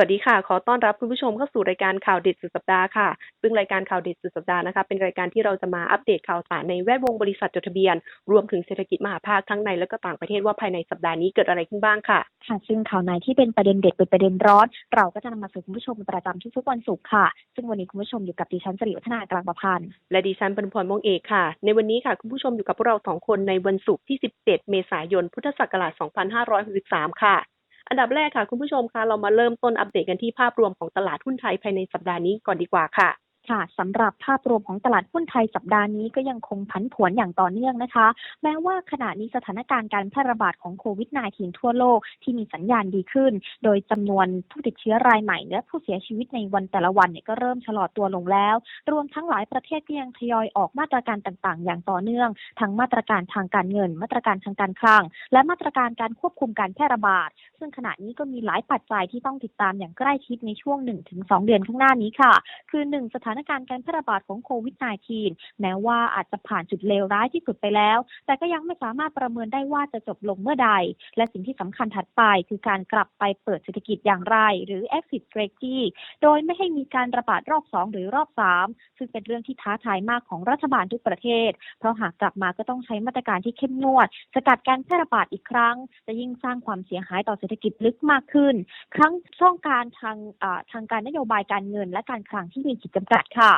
วัสดีค่ะ ขอต้อนรับคุณผู้ชมเข้าสู่รายการข่าวเด็ดสุดสัปดาห์ค่ะ ซึ่งรายการข่าวเด็ดสุดสัปดาห์นะคะ เป็นรายการที่เราจะมาอัปเดตข่าวสารในแวดวงบริษัทจดทะเบียน รวมถึงเศรษฐกิจมหาภาคทั้งในและก็ต่างประเทศว่าภายในสัปดาห์นี้เกิดอะไรขึ้นบ้างค่ะค่ะ ซึ่งข่าวไหนที่เป็นประเด็นเด็ดเป็นประเด็นร้อน เราก็จะนำมาสู่คุณผู้ชมเป็นประจำทุกๆวันศุกร์ค่ะ ซึ่งวันนี้คุณผู้ชมอยู่กับดิฉันสิริวัฒนากลางประพันธ์และดิฉันปนพรมงเอกค่ะ ในวันนี้ค่ะคุณผู้ชมอยู่กับพวกเราสองคนในวันศุกร์ที่ 17 เมษายน พุทธศักราช 2563 ค่ะ อันดับแรกค่ะคุณผู้ชมคะเรามาเริ่มต้นอัปเดตกันที่ภาพรวมของตลาดหุ้นไทยภายในสัปดาห์นี้ก่อนดีกว่าค่ะ ค่ะสำหรับภาพรวมของตลาดหุ้นไทยสัปดาห์นี้ก็ยังคงผันผวนอย่างต่อเนื่องนะคะ แม้ว่าขณะนี้สถานการณ์การแพร่ระบาดของโควิด -19 ทั่วโลกที่มีสัญญาณดีขึ้น โดยจำนวนผู้ติดเชื้อรายใหม่และผู้เสียชีวิตในวันแต่ละวันเนี่ยก็เริ่มชะลอตัวลงแล้ว รวมทั้งหลายประเทศก็ยังทยอยออกมาตรการต่างๆ อย่างต่อเนื่อง ทั้งมาตรการทางการเงิน มาตรการทางการคลัง และมาตรการการควบคุมการแพร่ระบาด ซึ่งขณะนี้ก็มีหลายปัจจัยที่ต้องติดตามอย่างใกล้ชิดในช่วง 1-2 เดือนข้างหน้านี้ค่ะ คือ 1 สถานการณ์การแพร่ระบาดของโควิด -19 แม้ว่าอาจจะผ่านจุดเลวร้ายที่สุดไปแล้ว แต่ก็ยังไม่สามารถประเมินได้ว่าจะจบลงเมื่อใด และสิ่งที่สำคัญถัดไป คือการกลับไปเปิดเศรษฐกิจอย่างไร หรือ exit strategy โดยไม่ให้มีการระบาดรอบ 2 หรือรอบ 3 ซึ่งเป็นเรื่องที่ท้าทายมากของรัฐบาลทุกประเทศ เพราะหากกลับมาก็ต้องใช้มาตรการที่เข้มงวด สกัดการแพร่ระบาดอีกครั้ง จะยิ่งสร้างความเสียหายต่อเศรษฐกิจลึกมากขึ้น ครั้งช่องการทางทางการนโยบายการเงิน และการคลังที่มีขีดจำกัดค่ะ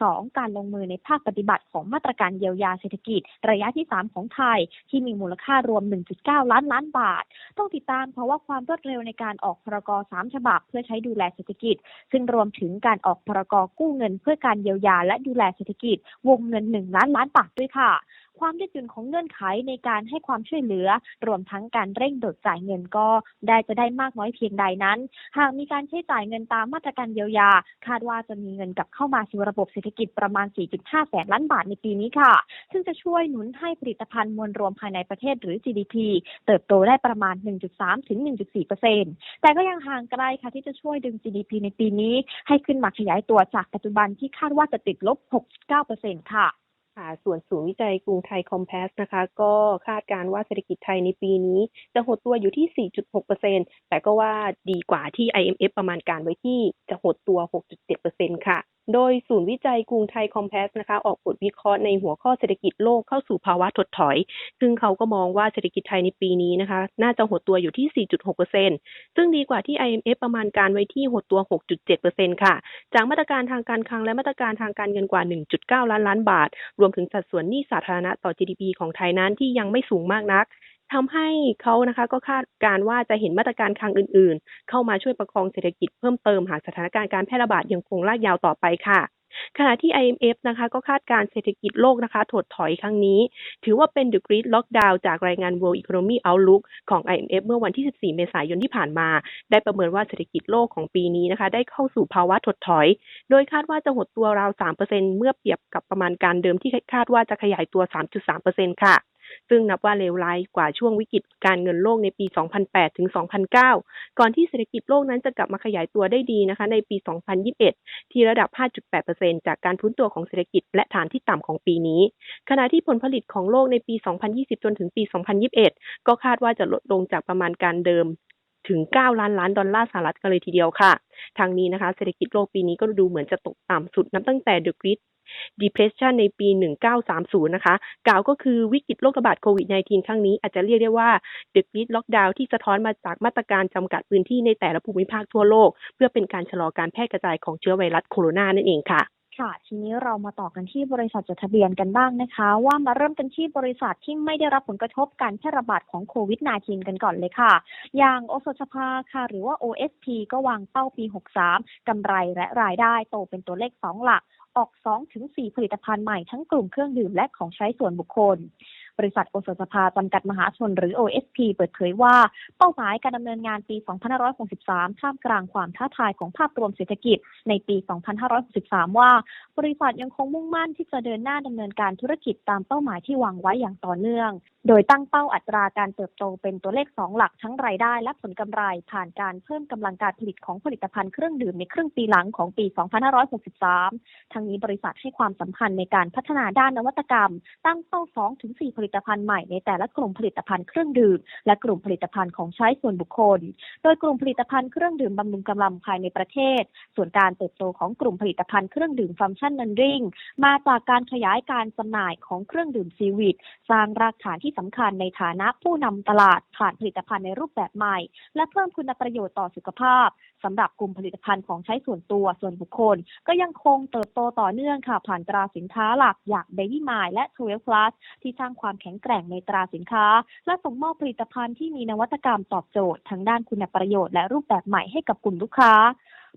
2. การลงมือในภาคปฏิบัติของมาตรการเยียวยาเศรษฐกิจ ระยะที่ 3 ของไทย ที่มีมูลค่ารวม 1.9 ล้านล้านบาท ต้องติดตามเพราะว่าความรวดเร็วในการออกพรก3ฉบับ เพื่อใช้ดูแลเศรษฐกิจ ซึ่งรวมถึงการออกพรกกู้เงิน เพื่อการเยียวยาและดูแลเศรษฐกิจ วงเงิน 1 ล้านล้านบาทด้วยค่ะ ความยืดหยุ่นของเงื่อนไขในการให้ความช่วยเหลือ รวมทั้งการเร่งโดดจ่ายเงินก็ได้จะได้มากน้อยเพียงใดนั้น หากมีการใช้จ่ายเงินตามมาตรการเยียวยา คาดว่าจะมีเงินกลับเข้ามาสู่ระบบเศรษฐกิจประมาณ 4.5 แสนล้านบาทในปีนี้ค่ะ ซึ่งจะช่วยหนุนให้ผลิตภัณฑ์มวลรวมภายในประเทศหรือ GDP เติบโตได้ประมาณ 1.3 ถึง 1.4เปอร์เซ็นต์แต่ก็ยังห่างไกลค่ะที่จะช่วยดึง GDP ในปีนี้ ให้ขึ้นมาขยายตัวจากปัจจุบันที่คาดว่าจะติดลบ 6.9เปอร์เซ็นต์ค่ะ ค่ะส่วนศูนย์วิจัยกรุงไทยคอมเพสนะคะ ก็คาดการว่าเศรษฐกิจไทยในปีนี้ จะหดตัวอยู่ที่ 4.6%แต่ก็ว่าดีกว่าที่ IMF ประมาณการไว้ที่จะหดตัว 6.7%ค่ะ โดยศูนย์วิจัยกรุงไทยคอมเพสนะคะ ออกบทวิเคราะห์ในหัวข้อเศรษฐกิจโลกเข้าสู่ภาวะถดถอย ซึ่งเขาก็มองว่าเศรษฐกิจไทยในปีนี้นะคะ น่าจะหดตัวอยู่ที่ 4.6%ซึ่งดีกว่าที่ IMF ประมาณการไว้ที่หดตัว 6.7%ค่ะ จากมาตรการทางการคลังและมาตรการทางการเงินกว่า 1.9 ล้านล้านบาท รวมถึงสัดส่วนหนี้สาธารณะต่อ GDP ของไทยนั้นที่ยังไม่สูงมากนัก ทำให้เขานะคะก็คาดการว่าจะเห็นมาตรการคลังอื่น ๆ เข้ามาช่วยประคองเศรษฐกิจเพิ่มเติมหากสถานการณ์การแพร่ระบาดยังคงลากยาวต่อไปค่ะ ขณะที่ IMF นะคะก็คาดการเศรษฐกิจโลกนะคะถดถอยครั้งนี้ ถือว่าเป็น The Great Lockdown จากรายงาน World Economy Outlook ของ IMF เมื่อวันที่ 14 เมษายนที่ผ่านมา ได้ประเมินว่าเศรษฐกิจโลกของปีนี้นะคะ ได้เข้าสู่ภาวะถดถอย โดยคาดว่าจะหดตัวราว 3%เมื่อเปรียบกับประมาณการเดิมที่คาดว่าจะขยายตัว 3.3%ค่ะ ซึ่งนับว่าเลวร้ายกว่าช่วงวิกฤตการเงินโลกในปี 2008 ถึง 2009 ก่อนที่เศรษฐกิจโลกนั้นจะกลับมาขยายตัวได้ดีนะคะในปี 2021 ที่ระดับ 5.8%จากการพื้นตัวของเศรษฐกิจและฐานที่ต่ำของปีนี้ ขณะที่ผลผลิตของโลกในปี 2020 จนถึงปี 2021 ก็คาดว่าจะลดลงจากประมาณการเดิมถึง 9 ล้านล้านดอลลาร์สหรัฐกันเลยทีเดียวค่ะ ทางนี้นะคะ เศรษฐกิจโลกปีนี้ก็ดูเหมือนจะตกต่ำสุดนับตั้งแต่ The Great Depression ในปี 1930 นะคะ กล่าวก็คือวิกฤตโรคระบาดโควิด -19 ครั้งนี้อาจจะเรียกได้ว่า The Great Lockdown ที่สะท้อนมาจากมาตรการจำกัดพื้นที่ในแต่ละภูมิภาคทั่วโลก เพื่อเป็นการชะลอการแพร่กระจายของเชื้อไวรัสโคโรนานั่นเองค่ะค่ะทีนี้เรามาต่อกันที่บริษัทจดทะเบียนกันบ้างนะคะ ว่ามาเริ่มกันที่บริษัทที่ไม่ได้รับผลกระทบการแพร่ระบาดของโควิด -19 กันก่อนเลยค่ะ อย่างโอสถสภาค่ะ หรือว่า OSP ก็วางเป้าปี 63 กำไรและรายได้โตเป็นตัวเลข 2 หลัก ออก 2-4 ผลิตภัณฑ์ใหม่ทั้งกลุ่มเครื่องดื่มและของใช้ส่วนบุคคล บริษัทโอสถสภาจำกัดมหาชนหรือ OSP เปิดเผยว่า เป้าหมายการดำเนินงานปี 2563 ท่ามกลางความท้าทายของภาพรวมเศรษฐกิจในปี 2563 ว่า บริษัทยังคงมุ่งมั่นที่จะเดินหน้าดำเนินการธุรกิจตามเป้าหมายที่วางไว้อย่างต่อเนื่อง โดยตั้งเป้าอัตราการเติบโตเป็นตัวเลข 2 หลักทั้งรายได้และผลกำไร ผ่านการเพิ่มกำลังการผลิตของผลิตภัณฑ์เครื่องดื่มในครึ่งปีหลังของปี 2563 ทั้งนี้บริษัทให้ความสำคัญในการพัฒนาด้านนวัตกรรม ตั้งเป้า 2-4ผลิิตภัณฑ์ใหม่ในแต่ละกลุ่มผลิตภัณฑ์เครื่องดื่ม และกลุ่มผลิตภัณฑ์ของใช้ส่วนบุคคล โดยกลุ่มผลิตภัณฑ์เครื่องดื่มบำรุงกำลังภายในประเทศ ส่วนการเติบโตของกลุ่มผลิตภัณฑ์เครื่องดื่มฟังก์ชันนันริงมาจากการขยายการจำหน่ายของเครื่องดื่มซีวิตสร้างรากฐานที่สำคัญในฐานะผู้นำตลาดผ่านผลิตภัณฑ์ในรูปแบบใหม่ และเพิ่มคุณประโยชน์ต่อสุขภาพสำหรับกลุ่มผลิตภัณฑ์ของใช้ส่วนตัวส่วนบุคคล ก็ยังคงเติบโตต่อเนื่องค่ะ ผ่านตราสินค้าหลักอย่าง Baby m i และ12 Plus ที่สร้างความแข็งแกร่งในตราสินค้า และส่งมอบผลิตภัณฑ์ที่มีนวัตกรรมตอบโจทย์ทั้งด้านคุณประโยชน์และรูปแบบใหม่ให้กับกลุ่มลูกค้า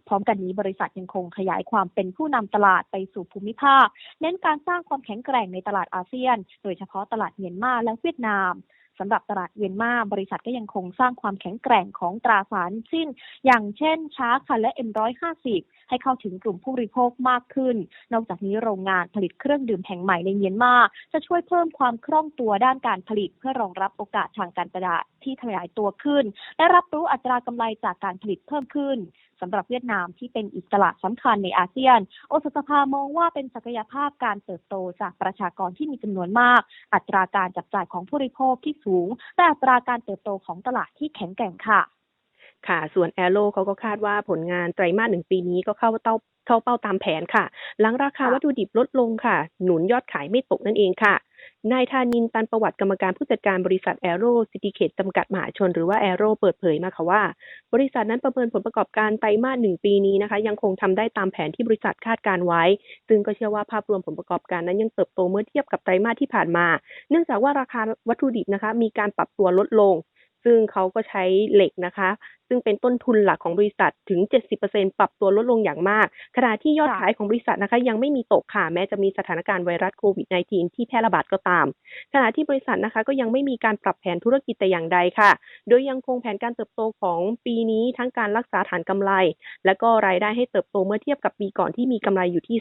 พร้อมกันนี้บริษัทยังคงขยายความเป็นผู้นำตลาดไปสู่ภูมิภาค เน้นการสร้างความแข็งแกร่งในตลาดอาเซียน โดยเฉพาะตลาดเมียนมาและเวียดนาม สำหรับตลาดเวียนมาบริษัทก็ยังคงสร้างความแข็งแกร่งของตราสารสิ้น อย่างเช่นชาร์คค่ะและ M150 ให้เข้าถึงกลุ่มผู้บริโภคมากขึ้น นอกจากนี้โรงงานผลิตเครื่องดื่มแห่งใหม่ในเมียนมา จะช่วยเพิ่มความคล่องตัวด้านการผลิตเพื่อรองรับโอกาสทางการตลาดที่ขยายตัวขึ้น และรับรู้อัตรากำไรจากการผลิตเพิ่มขึ้น สำหรับเวียดนามที่เป็นอีกตลาดสำคัญในอาเซียน โอสถสภามองว่าเป็นศักยภาพการเติบโตจากประชากรที่มีจำนวนมาก อัตราการจับจ่ายของผู้บริโภคที่สูง และอัตราการเติบโตของตลาดที่แข็งแกร่งค่ะ ค่ะ ส่วนแอโ o เขาก็คาดว่าผลงานไตรมาสหนึ่งปีนี้ก็เข้าเต้าเข้าเป้าตามแผนค่ะ หลังราคาค่ะวัตถุดิบลดลงค่ะ หนุนยอดขายไม่ตกนั่นเองค่ะ นายธานินตันประวัติกรรมการผู้จัดการบริษัทแอโรซิติเคตจำกัดมหาชน หรือว่าแอโรเปิดเผยมาค่ะว่า บริษัทนั้นประเมินผลประกอบการไตรมาสหนึ่งปีนี้นะคะ ยังคงทำได้ตามแผนที่บริษัทคาดการไว้ ซึ่งก็เชื่อว่าภาพรวมผลประกอบการนั้นยังเติบโตเมื่อเทียบกับไตรมาสที่ผ่านมา เนื่องจากว่าราคาวัตถุดิบนะคะ มีการปรับตัวลดลงซึ่งเขาก็ใช้เหล็กนะคะ ซึ่งเป็นต้นทุนหลักของบริษัทถึง 70%ปรับตัวลดลงอย่างมาก ขณะที่ยอดค่ะขายของบริษัทนะคะยังไม่มีตกค่ะ แม้จะมีสถานการณ์ไวรัสโควิด -19 ที่แพร่ระบาดก็ตาม ขณะที่บริษัทนะคะก็ยังไม่มีการปรับแผนธุรกิจแต่อย่างใดค่ะ โดยยังคงแผนการเติบโตของปีนี้ทั้งการรักษาฐานกำไร และก็รายได้ให้เติบโตเมื่อเทียบกับปีก่อนที่มีกำไรอยู่ที่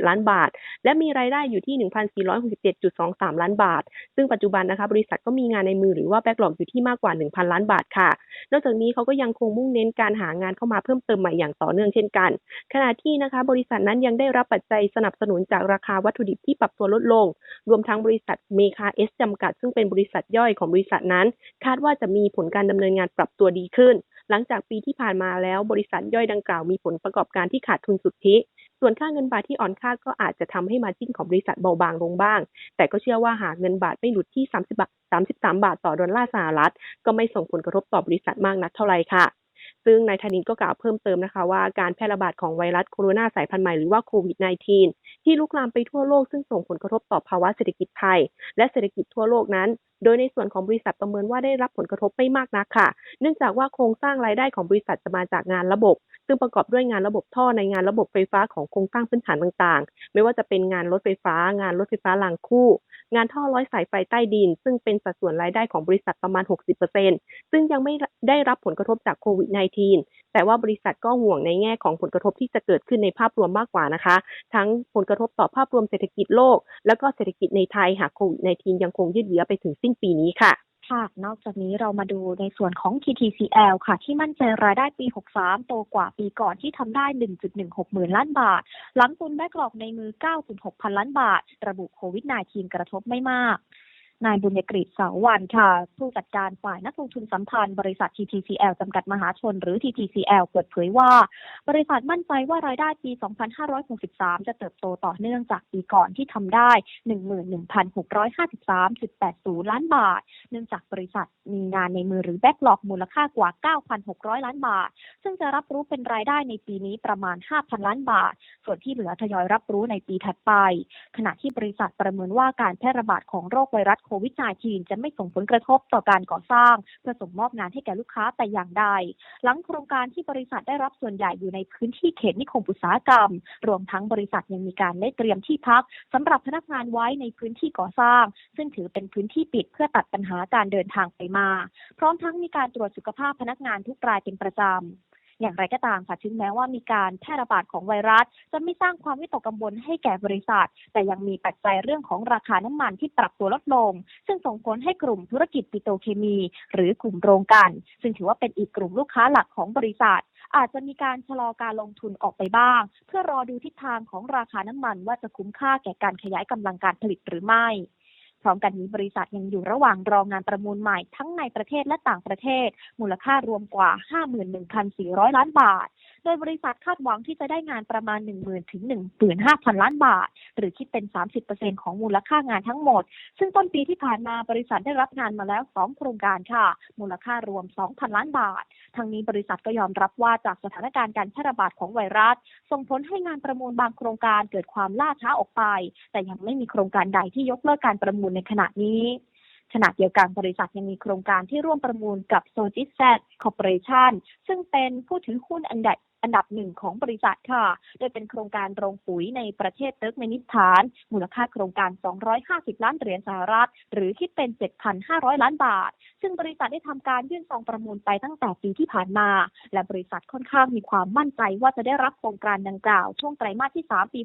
205.47 ล้านบาท และมีรายได้อยู่ที่ 1,467.23 ล้านบาท ซึ่งปัจจุบันนะคะบริษัทก็มีงานในมือหรือว่าแบ็กหลอกอยู่ที่มากกว่า 1,000 ล้านบาทค่ะนอกจากนี้เขาก็ยังคงมุ่งเน้นการหางานเข้ามาเพิ่มเติมใหม่อย่างต่อเนื่องเช่นกัน ขณะที่นะคะ บริษัทนั้นยังได้รับปัจจัยสนับสนุนจากราคาวัตถุดิบที่ปรับตัวลดลง รวมทั้งบริษัทเมคาเอสจำกัด ซึ่งเป็นบริษัทย่อยของบริษัทนั้น คาดว่าจะมีผลการดำเนินงานปรับตัวดีขึ้น หลังจากปีที่ผ่านมาแล้วบริษัทย่อยดังกล่าวมีผลประกอบการที่ขาดทุนสุทธิ ส่วนค่าเงินบาทที่อ่อนค่าก็อาจจะทำให้มาจิ้นของบริษัทเบาบางลงบ้าง แต่ก็เชื่อว่าหากเงินบาทไม่หลุดที่ 30บาท33 บาทต่อดอลลาร์สหรัฐ ก็ไม่ส่งผลกระทบต่อบริษัทมากนักเท่าไหร่ค่ะซึ่งนายธนินก็กล่าวเพิ่มเติมนะคะว่าการแพร่ระบาดของไวรัสโคโรนาสายพันธุ์ใหม่หรือว่าโควิด -19 ที่ลุกลามไปทั่วโลกซึ่งส่งผลกระทบต่อภาวะเศรษฐกิจไทย และเศรษฐกิจทั่วโลกนั้น โดยในส่วนของบริษัทประเมินว่าได้รับผลกระทบไม่มากนักค่ะ เนื่องจากว่าโครงสร้างรายได้ของบริษัทจะมาจากงานระบบ ซึ่งประกอบด้วยงานระบบท่อในงานระบบไฟฟ้าของโครงสร้างพื้นฐานต่างๆ ไม่ว่าจะเป็นงานรถไฟฟ้า งานรถไฟฟ้ารางคู่ งานท่อร้อยสายไฟใต้ดิน ซึ่งเป็นสัดส่วนรายได้ของบริษัทประมาณ 60%ซึ่งยังไม่ได้รับผลกระทบจากโควิด -19 แต่ว่าบริษัทก็ห่วงในแง่ของผลกระทบที่จะเกิดขึ้นในภาพรวมมากกว่านะคะ ทั้งผลกระทบต่อภาพรวมเศรษฐกิจโลก แล้วก็เศรษฐกิจในไทยหากโควิด -19 ยังคงยืดเยื้อไปถึงสิ้นปีนี้ค่ะค่ะนอกจากนี้เรามาดูในส่วนของ TTCL ค่ะ ที่มั่นใจรายได้ปี 63 โตกว่าปีก่อนที่ทำได้ 1.16 หมื่นล้านบาท หลังตุนแบกหลอกในมือ 9.6 พันล้านบาท ระบุโควิด -19 กระทบไม่มาก นายบุญยกฤษเสาวันค่ะ ผู้จัดการฝ่ายนักลงทุนสัมพันธ์บริษัท TTCL จำกัดมหาชน หรือ TTCL เปิดเผยว่า บริษัทมั่นใจว่ารายได้ปี 2563 จะเติบโตต่อเนื่องจากปีก่อนที่ทำได้ 11,653.80 ล้านบาท เนื่องจากบริษัทมีงานในมือหรือแบ็กหลอกมูลค่ากว่า 9,600 ล้านบาท ซึ่งจะรับรู้เป็นรายได้ในปีนี้ประมาณ 5,000 ล้านบาท ส่วนที่เหลือทยอยรับรู้ในปีถัดไป ขณะที่บริษัทประเมินว่าการแพร่ระบาดของโรคไวรัสโควิด -19 จะไม่ส่งผลกระทบต่อการก่อสร้าง เพื่อส่งมอบงานให้แก่ลูกค้าแต่อย่างใด หลังโครงการที่บริษัทได้รับส่วนใหญ่อยู่ในพื้นที่เขตนิคมอุตสาหกรรม รวมทั้งบริษัทยังมีการได้เตรียมที่พักสำหรับพนักงานไว้ในพื้นที่ก่อสร้าง ซึ่งถือเป็นพื้นที่ปิดเพื่อตัดปัญหาการเดินทางไปมา พร้อมทั้งมีการตรวจสุขภาพพนักงานทุกรายเป็นประจำ อย่างไรก็ตามค่ะถึงแม้ว่ามีการแพร่ระบาดของไวรัส จะไม่สร้างความวิตกกังวลให้แก่บริษัท แต่ยังมีปัจจัยเรื่องของราคาน้ำมันที่ปรับตัวลดลง ซึ่งส่งผลให้กลุ่มธุรกิจปิโตรเคมี หรือกลุ่มโรงกลั่นซึ่งถือว่าเป็นอีกกลุ่มลูกค้าหลักของบริษัท อาจจะมีการชะลอการลงทุนออกไปบ้าง เพื่อรอดูทิศทางของราคาน้ำมันว่าจะคุ้มค่าแก่การขยายกำลังการผลิตหรือไม่ พร้อมกันนี้บริษัทยังอยู่ระหว่างรองงานประมูลใหม่ทั้งในประเทศและต่างประเทศ มูลค่ารวมกว่า 51,400 ล้านบาท โดยบริษัทคาดหวังที่จะได้งานประมาณ 10,000ถึง15,000 ล้านบาท หรือคิดเป็น 30%ของมูลค่างานทั้งหมด ซึ่งต้นปีที่ผ่านมาบริษัทได้รับงานมาแล้ว 2 โครงการค่ะ มูลค่ารวม 2,000 ล้านบาททางนี้บริษัทก็ยอมรับว่าจากสถานการณ์การแพร่ระบาดของไวรัส ส่งผลให้งานประมูลบางโครงการเกิดความล่าช้าออกไป แต่ยังไม่มีโครงการใดที่ยกเลิกการประมูลในขณะนี้ขณะเดียวกันบริษัทยังมีโครงการที่ร่วมประมูลกับ s o j i s a t Corporation ซึ่งเป็นผู้ถือหุ้นอันดับ อันดับหนึ่งของบริษัทค่ะ โดยเป็นโครงการโรงปุ๋ยในประเทศเติร์กเมนิสถาน มูลค่าโครงการ 250 ล้านเหรียญสหรัฐ หรือคิดเป็น 7,500 ล้านบาท ซึ่งบริษัทได้ทำการยื่นซองประมูลไปตั้งแต่ปีที่ผ่านมา และบริษัทค่อนข้างมีความมั่นใจว่าจะได้รับโครงการดังกล่าวช่วงไตรมาสที่ 3 ปี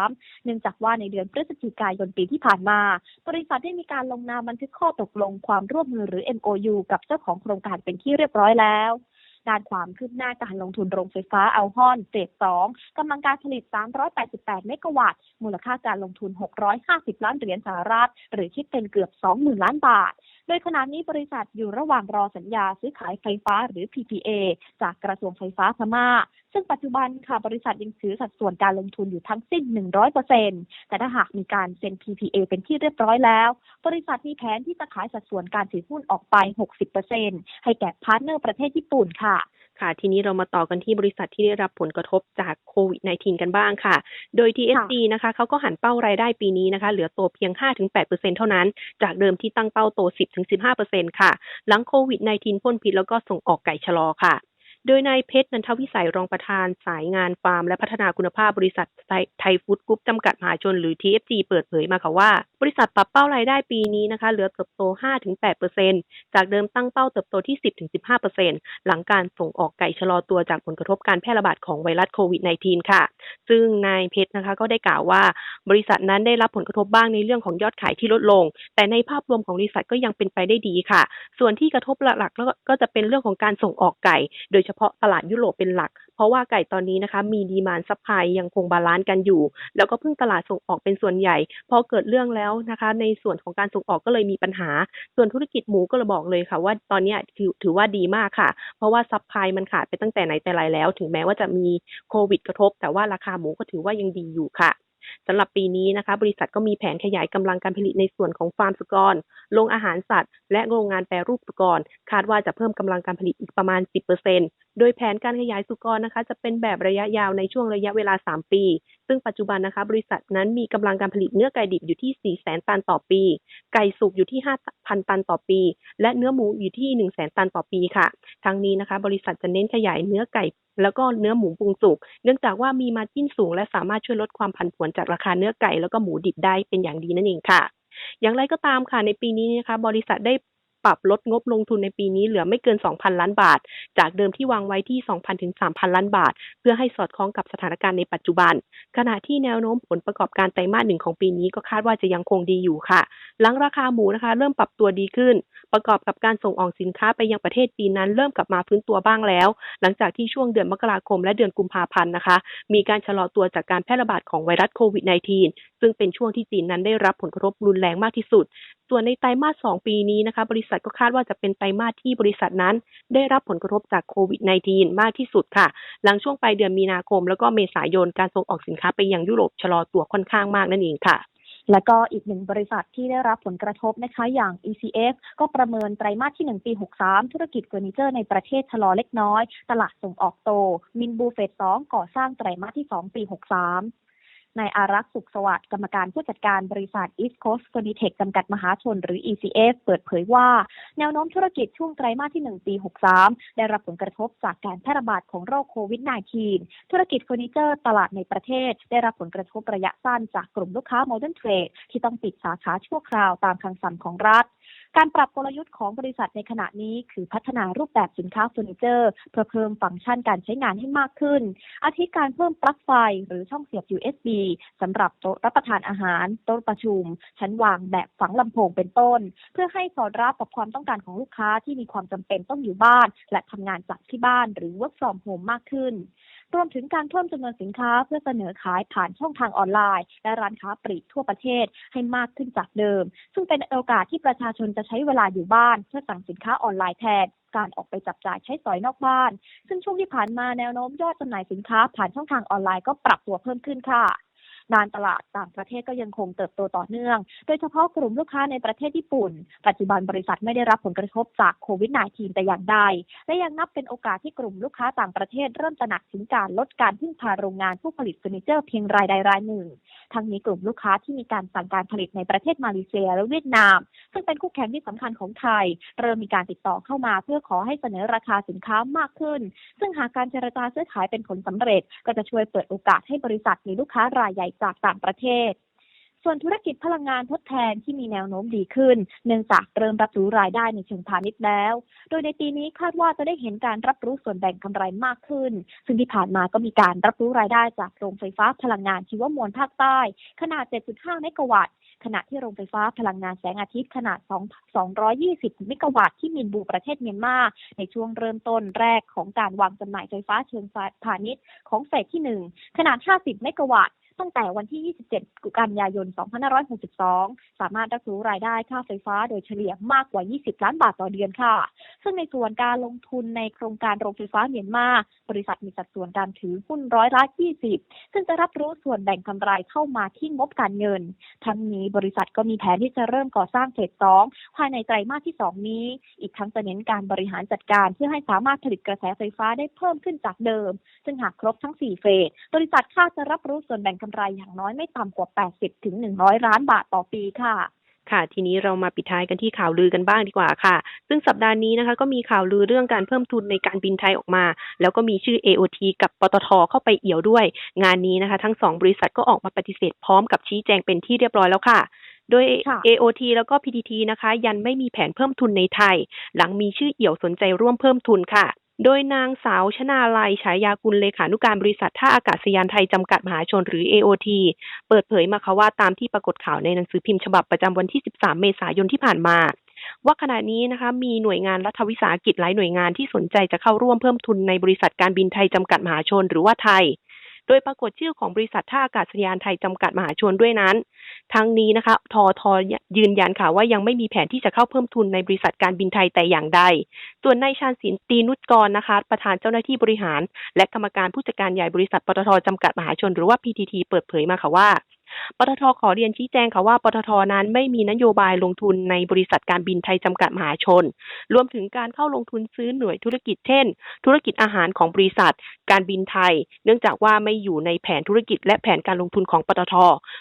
63 เนื่องจากว่าในเดือนพฤศจิกายนปีที่ผ่านมา บริษัทได้มีการลงนามบันทึกข้อตกลงความร่วมมือหรือ MOU กับเจ้าของโครงการเป็นที่เรียบร้อยแล้ว ด้านความคืบหน้าการลงทุนโรงไฟฟ้าอัลฮอนเฟสองกำลังการผลิต 388 เมกะวัตต์ มูลค่าการลงทุน 650 ล้านเหรียญสหรัฐ หรือคิดเป็นเกือบ 20,000 ล้านบาท โดยขณะนี้บริษัทอยู่ระหว่างรอสัญญาซื้อขายไฟฟ้าหรือ PPA จากกระทรวงไฟฟ้าพม่า ซึ่งปัจจุบันค่ะบริษัทยังถือสัดส่วนการลงทุนอยู่ทั้งสิ้น 100%แต่ถ้าหากมีการเซ็น PPA เป็นที่เรียบร้อยแล้ว บริษัทมีแผนที่จะขายสัดส่วนการถือหุ้นออกไป 60%ให้แก่พาร์ทเนอร์ประเทศญี่ปุ่นค่ะค่ะทีนี้เรามาต่อกันที่บริษัทที่ได้รับผลกระทบจากโควิด -19 กันบ้างค่ะ โดย TSD นะคะเขาก็หันเป้ารายได้ปีนี้นะคะ เหลือโตเพียง 5-8%เท่านั้น จากเดิมที่ตั้งเป้าโต 10-15%ค่ะ หลังโควิด -19 พ่นพิษแล้วก็ส่งออกไก่ชะลอค่ะ โดยนายเพชรนันทวิสัยรองประธานสายงานฟาร์มและพัฒนาคุณภาพบริษัทไทยฟู้ดกรุ๊ปจำกัดมหาชนหรือ TFG เปิดเผยมาค่ะว่า บริษัทปรับเป้ารายได้ปีนี้นะคะเหลือเติบโต 5-8%จากเดิมตั้งเป้าเติบโตที่ 10-15%หลังการส่งออกไก่ชะลอตัวจากผลกระทบการแพร่ระบาดของไวรัสโควิด -19 ค่ะ ซึ่งนายเพชรนะคะก็ได้กล่าวว่า บริษัทนั้นได้รับผลกระทบบ้างในเรื่องของยอดขายที่ลดลง แต่ในภาพรวมของบริษัทก็ยังเป็นไปได้ดีค่ะ ส่วนที่กระทบหลักๆก็จะเป็นเรื่องของการส่งออกไก่ โดยเฉพาะตลาดยุโรปเป็นหลัก เพราะว่าไก่ตอนนี้นะคะ มีดีมานซัพพลายยังคงบาลานซ์กันอยู่ แล้วก็พึ่งตลาดส่งออกเป็นส่วนใหญ่ พอเกิดเรื่องแล้วนะคะ ในส่วนของการส่งออกก็เลยมีปัญหา ส่วนธุรกิจหมูก็เลยบอกเลยค่ะ ว่าตอนนี้ถือถือว่าดีมากค่ะ เพราะว่าซัพพลายมันขาดไปตั้งแต่ไหนแต่ไรแล้ว ถึงแม้ว่าจะมีโควิดกระทบ แต่ว่าราคาหมูก็ถือว่ายังดีอยู่ค่ะสำหรับปีนี้นะคะ บริษัทก็มีแผนขยายกำลังการผลิตในส่วนของฟาร์มสุกร โรงอาหารสัตว์ และโรงงานแปรรูปสุกร คาดว่าจะเพิ่มกำลังการผลิตอีกประมาณ 10% โดยแผนการขยายสุกรนะคะ จะเป็นแบบระยะยาวในช่วงระยะเวลา 3 ปี ซึ่งปัจจุบันนะคะ บริษัทนั้นมีกำลังการผลิตเนื้อไก่ดิบอยู่ที่ 400,000 ตันต่อปี ไก่สุกอยู่ที่ 5,000 ตันต่อปี และเนื้อหมูอยู่ที่100,000 ตันต่อปีค่ะ ทั้งนี้นะคะ บริษัทจะเน้นขยายเนื้อไก่ แล้วก็เนื้อหมูปรุงสุก เนื่องจากว่ามีมาจิ้นสูง และสามารถช่วยลดความผันผวนจากราคาเนื้อไก่แล้วก็หมูดิบได้เป็นอย่างดีนั่นเองค่ะอย่างไรก็ตามค่ะในปีนี้นะคะ บริษัทได้ ปรับลดงบลงทุนในปีนี้เหลือไม่เกิน 2,000 ล้านบาท จากเดิมที่วางไว้ที่ 2,000 ถึง 3,000 ล้านบาท เพื่อให้สอดคล้องกับสถานการณ์ในปัจจุบัน ขณะที่แนวโน้มผลประกอบการไตรมาสหนึ่งของปีนี้ก็คาดว่าจะยังคงดีอยู่ค่ะ หลังราคาหมูนะคะ เริ่มปรับตัวดีขึ้น ประกอบกับการส่งออกสินค้าไปยังประเทศจีนนั้นเริ่มกลับมาฟื้นตัวบ้างแล้ว หลังจากที่ช่วงเดือนมกราคมและเดือนกุมภาพันธ์นะคะ มีการชะลอตัวจากการแพร่ระบาดของไวรัสโควิด -19 ซึ่งเป็นช่วงที่จีนนั้นได้รับผลกระทบรุนแรงมากที่สุด ส่วนในไตรมาส 2 ปีนี้นะคะ บริษัทก็คาดว่าจะเป็นไตรมาสที่บริษัทนั้น ได้รับผลกระทบจากโควิด -19 มากที่สุดค่ะ หลังช่วงปลายเดือนมีนาคม แล้วก็เมษายนการส่งออกสินค้าไปยังยุโรปชะลอตัวค่อนข้างมากนั่นเองค่ะและก็อีกหนึ่งบริษัทที่ได้รับผลกระทบนะคะอย่าง ECF ก็ประเมินไตรมาสที่ 1 ปี 63 ธุรกิจเฟอร์นิเจอร์ในประเทศชะลอเล็กน้อย ตลาดส่งออกโต มินบูเฟส2ก่อสร้างไตรมาสที่ 2 ปี 63 นายอารักษ์สุขสวัสดิ์กรรมการผู้จัดการบริษัท East Coast Furnitech จำกัดมหาชนหรือ ECF เปิดเผยว่า แนวโน้มธุรกิจช่วงไตรมาสที่ 1 ปี 63 ได้รับผลกระทบจากการแพร่ระบาดของโรคโควิด -19 ธุรกิจเฟอร์นิเจอร์ตลาดในประเทศ ได้รับผลกระทบระยะสั้นจากกลุ่มลูกค้า Modern Trade ที่ต้องปิดสาขาชั่วคราวตามคำสั่งของรัฐ การปรับกลยุทธ์ของบริษัทในขณะนี้คือพัฒนารูปแบบสินค้าเฟอร์นิเจอร์เพื่อเพิ่มฟังก์ชันการใช้งานให้มากขึ้น อาทิการเพิ่มปลั๊กไฟหรือช่องเสียบ USB สำหรับโต๊ะรับประทานอาหาร โต๊ะประชุม ชั้นวางแบบฝังลำโพงเป็นต้น เพื่อให้สอดรับกับความต้องการของลูกค้าที่มีความจำเป็นต้องอยู่บ้าน และทำงานจากที่บ้านหรือ work from home มากขึ้น รวมถึงการเพิ่มจำนวนสินค้าเพื่อเสนอขายผ่านช่องทางออนไลน์ และร้านค้าปลีกทั่วประเทศให้มากขึ้นจากเดิม ซึ่งเป็นโอกาสที่ประชาชนจะใช้เวลาอยู่บ้าน เพื่อสั่งสินค้าออนไลน์แทนการออกไปจับจ่ายใช้สอยนอกบ้าน ซึ่งช่วงที่ผ่านมาแนวโน้มยอดจำหน่ายสินค้าผ่านช่องทางออนไลน์ก็ปรับตัวเพิ่มขึ้นค่ะ งานตลาดต่างประเทศก็ยังคงเติบโตต่อเนื่อง โดยเฉพาะกลุ่มลูกค้าในประเทศญี่ปุ่น ปัจจุบันบริษัทไม่ได้รับผลกระทบจากโควิด -19 แต่อย่างใด และยังนับเป็นโอกาสที่กลุ่มลูกค้าต่างประเทศเริ่มตระหนักถึงการลดการพึ่งพาโรงงานผู้ผลิตเฟอร์นิเจอร์เพียงรายใดรายหนึ่ง ทั้งนี้กลุ่มลูกค้าที่มีการสั่งการผลิตในประเทศมาเลเซียและเวียดนาม ซึ่งเป็นคู่แข่งที่สำคัญของไทย เริ่มมีการติดต่อเข้ามาเพื่อขอให้เสนอราคาสินค้ามากขึ้น ซึ่งหากการเจรจาซื้อขายเป็นผลสำเร็จ ก็จะช่วยเปิดโอกาสให้บริษัทมีลูกค้ารายใหญ่จากต่างประเทศ ส่วนธุรกิจพลังงานทดแทนที่มีแนวโน้มดีขึ้น เนื่องจากเริ่มรับรู้รายได้ในเชิงพาณิชย์แล้ว โดยในปีนี้คาดว่าจะได้เห็นการรับรู้ส่วนแบ่งกำไรมากขึ้น ซึ่งที่ผ่านมาก็มีการรับรู้รายได้จากโรงไฟฟ้าพลังงานชีวมวลภาคใต้ ขนาด 7.5 เมกะวัตต์ขณะที่โรงไฟฟ้าพลังงานแสงอาทิตย์ขนาด 2 220เมกะวัตต์ที่มินบูประเทศเมียนมา ในช่วงเริ่มต้นแรกของการวางจำหน่ายไฟฟ้าเชิงพาณิชย์ของเฟสที่ 1 ขนาด 50 เมกะวัตต์ ตั้งแต่วันที่ 27 กันยายน 2562 สามารถรับรู้รายได้ค่าไฟฟ้าโดยเฉลี่ยมากกว่า 20 ล้านบาทต่อเดือนค่ะ ซึ่งในส่วนการลงทุนในโครงการโรงไฟฟ้าเมียนมา บริษัทมีสัดส่วนการถือหุ้นร้อยละ 20 ซึ่งจะรับรู้ส่วนแบ่งกำไรเข้ามาที่งบการเงิน ทั้งนี้บริษัทก็มีแผนที่จะเริ่มก่อสร้างเฟส2ภายในไตรมาสที่ 2 นี้ อีกทั้งจะเน้นการบริหารจัดการเพื่อให้สามารถผลิตกระแสไฟฟ้าได้เพิ่มขึ้นจากเดิม ซึ่งหากครบทั้ง 4 เฟส บริษัทคาดจะรับรู้ส่วนแบ่งกำไรอย่างน้อยไม่ต่ำกว่า 80 ถึง 100 ล้านบาทต่อปีค่ะค่ะ ทีนี้เรามาปิดท้ายกันที่ข่าวลือกันบ้างดีกว่าค่ะ ซึ่งสัปดาห์นี้นะคะ ก็มีข่าวลือเรื่องการเพิ่มทุนในการบินไทยออกมา แล้วก็มีชื่อ AOT กับปตทเข้าไปเอี่ยวด้วย งานนี้นะคะ ทั้งสองบริษัทก็ออกมาปฏิเสธพร้อมกับชี้แจงเป็นที่เรียบร้อยแล้วค่ะโดยค่ะ AOT แล้วก็ PTT นะคะ ยันไม่มีแผนเพิ่มทุนในไทย หลังมีชื่อเอี่ยวสนใจร่วมเพิ่มทุนค่ะ โดยนางสาวชนาลัย ฉายากุลเลขานุการบริษัทท่าอากาศยานไทยจำกัดมหาชนหรือ AOT เปิดเผยมาค่ะว่าตามที่ปรากฏข่าวในหนังสือพิมพ์ฉบับประจำวันที่ 13 เมษายนที่ผ่านมา ว่าขณะนี้นะคะมีหน่วยงานรัฐวิสาหกิจหลายหน่วยงานที่สนใจจะเข้าร่วมเพิ่มทุนในบริษัทการบินไทยจำกัดมหาชนหรือว่าไทย โดยปรากฏชื่อของบริษัทท่าอากาศยานไทยจำกัดมหาชนด้วยนั้น ทั้งนี้นะคะทอทอยืนยันค่ะว่ายังไม่มีแผนที่จะเข้าเพิ่มทุนในบริษัทการบินไทยแต่อย่างใด ส่วนนายชาญศิลป์ตีนุชกรนะคะ ประธานเจ้าหน้าที่บริหาร และกรรมการผู้จัดการใหญ่บริษัทปตทจำกัดมหาชน หรือว่า PTT เปิดเผยมาค่ะว่า ปตทขอเรียนชี้แจงค่ะว่าปตทนั้นไม่มีนโยบายลงทุนในบริษัทการบินไทยจำกัดมหาชน รวมถึงการเข้าลงทุนซื้อหน่วยธุรกิจเช่น ธุรกิจอาหารของบริษัท การบินไทย เนื่องจากว่าไม่อยู่ในแผนธุรกิจและแผนการลงทุนของปตท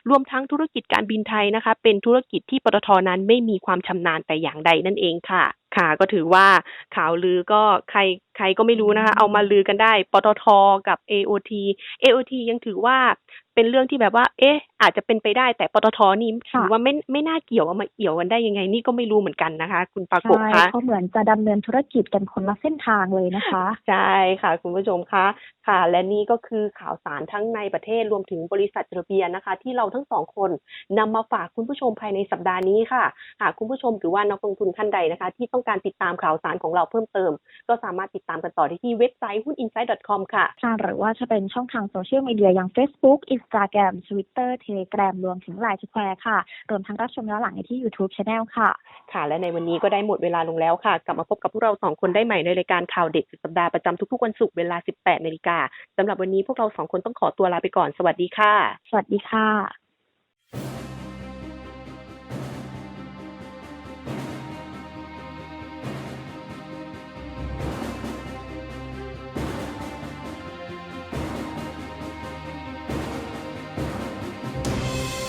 รวมทั้งธุรกิจการบินไทยนะคะ เป็นธุรกิจที่ปตทนั้นไม่มีความชำนาญแต่อย่างใดนั่นเองค่ะ ค่ะ ก็ถือว่าข่าวลือก็ใครใครก็ไม่รู้นะคะ เอามาลือกันได้ ปตทกับ AOT AOT ยังถือว่าเป็นเรื่องที่แบบว่า เอ๊ะ อาจจะเป็นไปได้แต่ปตทนี่ค่ะถือว่าไม่ไม่น่าเกี่ยวเอามาเอี่ยวกันได้ยังไง นี่ก็ไม่รู้เหมือนกันนะคะ คุณปากบใช่คะเขาเหมือนจะดำเนินธุรกิจกันคนละเส้นทางเลยนะคะ ใช่ค่ะ คุณผู้ชมคะค่ะ และนี่ก็คือข่าวสารทั้งในประเทศรวมถึงบริษัทจดทะเบียนนะคะ ที่เราทั้งสองคนนำมาฝากคุณผู้ชมภายในสัปดาห์นี้ค่ะหากคุณผู้ชมหรือว่านักลงทุนท่านใดนะคะ ที่ต้องการติดตามข่าวสารของเราเพิ่มเติม ก็สามารถติดตามกันต่อได้ที่เว็บไซต์หุ้น insight.com ค่ะค่ะหรือว่าจะเป็นช่องทางโซเชียลมีเดียอย่าง Facebook Instagram Twitter Telegram รวมถึง Line Square ค่ะ รวมทั้งรับชมย้อนหลังในที่ YouTube Channel ค่ะ ค่ะ และในวันนี้ก็ได้หมดเวลาลงแล้วค่ะ กลับมาพบกับพวกเราสองคนได้ใหม่ในรายการข่าวเด็ดสุดสัปดาห์ประจำทุกๆวันศุกร์เวลา 18นาฬิกาสำหรับวันนี้พวกเราสองคนต้องขอตัวลาไปก่อน สวัสดีค่ะ สวัสดีค่ะ